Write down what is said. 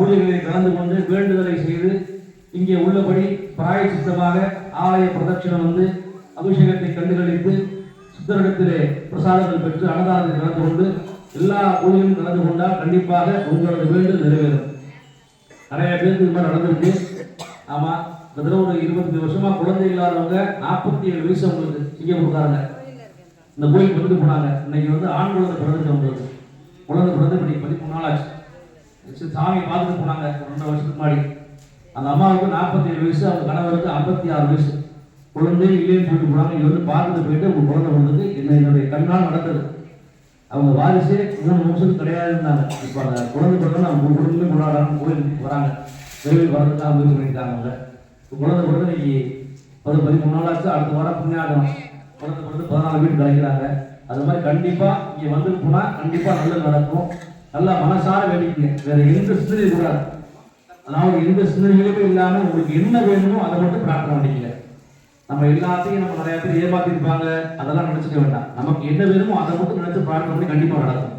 பூஜைகளில் கலந்து கொண்டு வேண்டுதலை செய்து இங்கே உள்ளபடி பிராயச்சித்தமாக ஆலய பிரதட்சணம் வந்து அபிஷேகத்தை கண்டுகளித்து சித்தரிடத்திலே பிரசாதங்கள் பெற்று அன்னதானத்தில் கலந்து கொண்டு எல்லா பூஜைகளும் கலந்து கொண்டால் கண்டிப்பாக உங்களது வேண்டுதல் நிறைவேறும். நிறைய பேருக்கு இது மாதிரி நடந்திருக்கு. ஆமா கிட்டத்தட்ட ஒரு இருபத்தஞ்சு வருஷமா குழந்தை இல்லாதவங்க நாற்பத்தி ஏழு வயசு அவங்களுக்கு சிங்கப்பூர்காரங்க இந்த கோயில் பிறந்து போனாங்க. இன்னைக்கு வந்து ஆண் குழந்தை பிறந்துட்டு அவங்களுக்கு. குழந்தை பிறந்து இன்னைக்கு பதிமூணு நாள் ஆச்சு. சரி, சாமி பார்த்துட்டு போனாங்க ரெண்டு வருஷத்துக்கு முன்னாடி. அந்த அம்மாவுக்கு நாற்பத்தேழு வயசு அவங்க கணவருக்கு ஐம்பத்தி ஆறு வயசு. குழந்தை இல்லைன்னு சொல்லிட்டு போனாங்க. இங்க வந்து பார்த்துட்டு போயிட்டு உங்க குழந்தை வந்தது என்ன என்னுடைய கண்ணால் நடந்தது. அவங்க வாரிசே மூணு நிமிஷத்துக்கு கிடையாது இருந்தாங்க. இப்போ அந்த குழந்தை பிறகு அவங்க குடும்பமே கொண்டாடுறாங்க கோயிலுக்கு வராங்க. கோயில் வரதுக்காக முயற்சி பண்ணிட்டாங்க அவங்க. இப்போ குழந்தை பிறகு இன்னைக்கு பத்து பதிமூணு நாள் ஆச்சு அடுத்த வாரம் புண்ணியாகணும். குழந்தை பிறகு பதினாலு வீடு கிடைக்கிறாங்க. அது மாதிரி கண்டிப்பாக இங்கே வந்து போனால் கண்டிப்பாக நல்லது நடக்கும். நல்லா மனசார வேண்டிக்கங்க. வேற எந்த சிந்தனையும் கூடாது அதாவது எந்த சிந்தனைகளுமே இல்லாம உங்களுக்கு என்ன வேணுமோ அதை மட்டும் பிரார்த்தனை பண்ணிக்கல நம்ம எல்லாத்தையும் நம்ம நிறைய பேர் ஏமாத்திருப்பாங்க. அதெல்லாம் நினைச்சுக்க வேண்டாம். நமக்கு என்ன வேணுமோ அதை மட்டும் நினைச்சு பிரார்த்தனை பண்ணி கண்டிப்பா நடக்கும்.